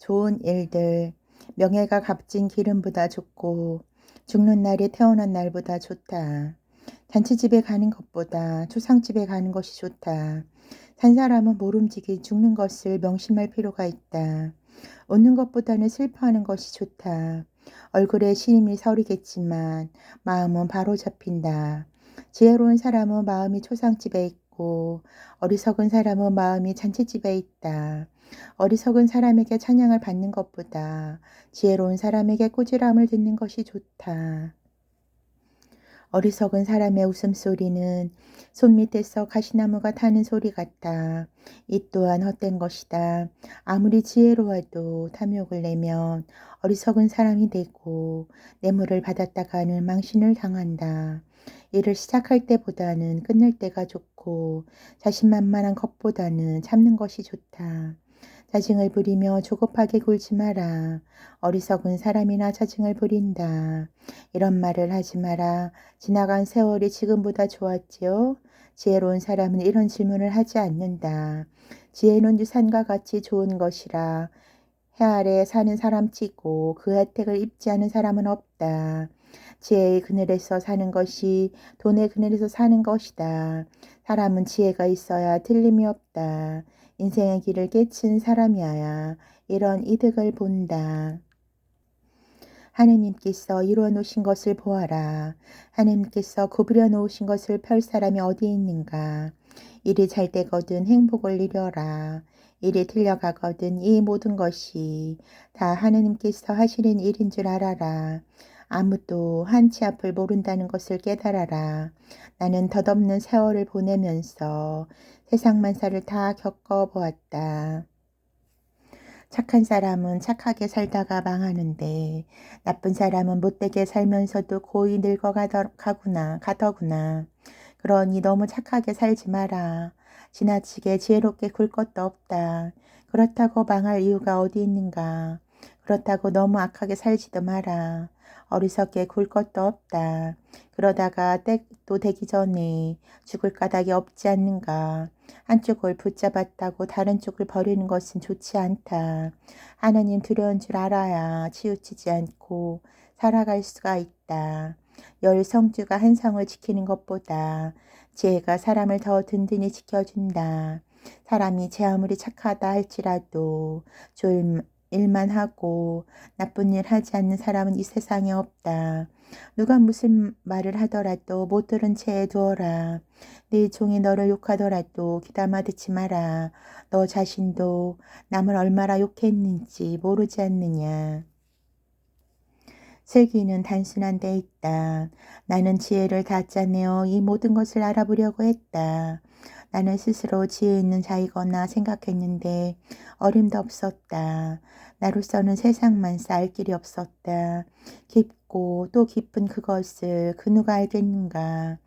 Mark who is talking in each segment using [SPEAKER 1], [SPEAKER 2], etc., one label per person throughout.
[SPEAKER 1] 좋은 일들, 명예가 값진 기름보다 좋고 죽는 날이 태어난 날보다 좋다. 잔치집에 가는 것보다 초상집에 가는 것이 좋다. 산 사람은 모름지기 죽는 것을 명심할 필요가 있다. 웃는 것보다는 슬퍼하는 것이 좋다. 얼굴에 신임이 서리겠지만 마음은 바로 잡힌다. 지혜로운 사람은 마음이 초상집에 있고 어리석은 사람은 마음이 잔치집에 있다. 어리석은 사람에게 찬양을 받는 것보다 지혜로운 사람에게 꾸지람을 듣는 것이 좋다. 어리석은 사람의 웃음소리는 손밑에서 가시나무가 타는 소리 같다. 이 또한 헛된 것이다. 아무리 지혜로워도 탐욕을 내면 어리석은 사람이 되고 뇌물을 받았다가는 망신을 당한다. 일을 시작할 때보다는 끝낼 때가 좋고 자신만만한 것보다는 참는 것이 좋다. 자증을 부리며 조급하게 굴지 마라. 어리석은 사람이나 자증을 부린다. 이런 말을 하지 마라. 지나간 세월이 지금보다 좋았지요? 지혜로운 사람은 이런 질문을 하지 않는다. 지혜는 유산과 같이 좋은 것이라 해 아래 사는 사람 치고 그 혜택을 입지 않은 사람은 없다. 지혜의 그늘에서 사는 것이 돈의 그늘에서 사는 것이다. 사람은 지혜가 있어야 틀림이 없다. 인생의 길을 깨친 사람이어야 이런 이득을 본다. 하느님께서 이루어 놓으신 것을 보아라. 하느님께서 구부려 놓으신 것을 펼 사람이 어디 있는가. 일이 잘 되거든 행복을 이뤄라. 일이 틀려가거든 이 모든 것이 다 하느님께서 하시는 일인 줄 알아라. 아무도 한치 앞을 모른다는 것을 깨달아라. 나는 덧없는 세월을 보내면서 세상 만사를 다 겪어보았다. 착한 사람은 착하게 살다가 망하는데 나쁜 사람은 못되게 살면서도 고이 늙어가더구나 가더구나. 그러니 너무 착하게 살지 마라. 지나치게 지혜롭게 굴 것도 없다. 그렇다고 망할 이유가 어디 있는가. 그렇다고 너무 악하게 살지도 마라. 어리석게 굴 것도 없다. 그러다가 때도 되기 전에 죽을 까닭이 없지 않는가. 한쪽을 붙잡았다고 다른 쪽을 버리는 것은 좋지 않다. 하나님 두려운 줄 알아야 치우치지 않고 살아갈 수가 있다. 열 성주가 한 성을 지키는 것보다 지혜가 사람을 더 든든히 지켜준다. 사람이 제 아무리 착하다 할지라도 좋은 일만 하고 나쁜 일 하지 않는 사람은 이 세상에 없다. 누가 무슨 말을 하더라도 못 들은 채 두어라. 네 종이 너를 욕하더라도 귀담아 듣지 마라. 너 자신도 남을 얼마나 욕했는지 모르지 않느냐. 슬기는 단순한 데 있다. 나는 지혜를 다 짜내어 이 모든 것을 알아보려고 했다. 나는 스스로 지혜 있는 자이거나 생각했는데 어림도 없었다. 나로서는 세상만 쌓을 길이 없었다. 깊고 또 깊은 그것을 그 누가 알겠는가.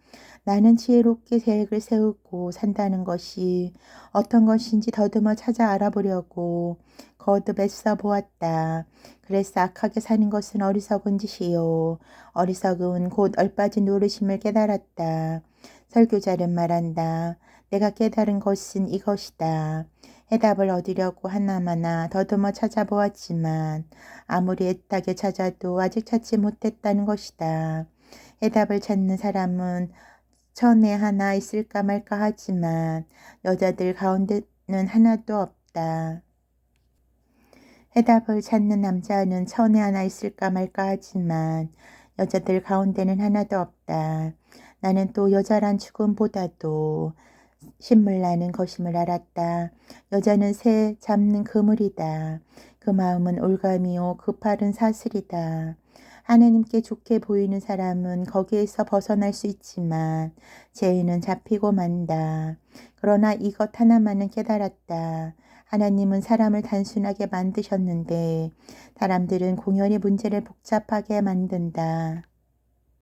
[SPEAKER 1] 나는 지혜롭게 계획을 세우고 산다는 것이 어떤 것인지 더듬어 찾아 알아보려고 거듭 애써 보았다. 그래서 악하게 사는 것은 어리석은 짓이요. 어리석은 곧 얼빠진 노릇임을 깨달았다. 설교자는 말한다. 내가 깨달은 것은 이것이다. 해답을 얻으려고 하나마나 더듬어 찾아보았지만 아무리 애타게 찾아도 아직 찾지 못했다는 것이다. 해답을 찾는 사람은 천에 하나 있을까 말까 하지만 여자들 가운데는 하나도 없다. 해답을 찾는 남자는 천에 하나 있을까 말까 하지만 여자들 가운데는 하나도 없다. 나는 또 여자란 죽음보다도 신물나는 것임을 알았다. 여자는 새 잡는 그물이다. 그 마음은 올감이요 그 팔은 사슬이다. 하느님께 좋게 보이는 사람은 거기에서 벗어날 수 있지만 죄인은 잡히고 만다. 그러나 이것 하나만은 깨달았다. 하나님은 사람을 단순하게 만드셨는데 사람들은 공연히 문제를 복잡하게 만든다.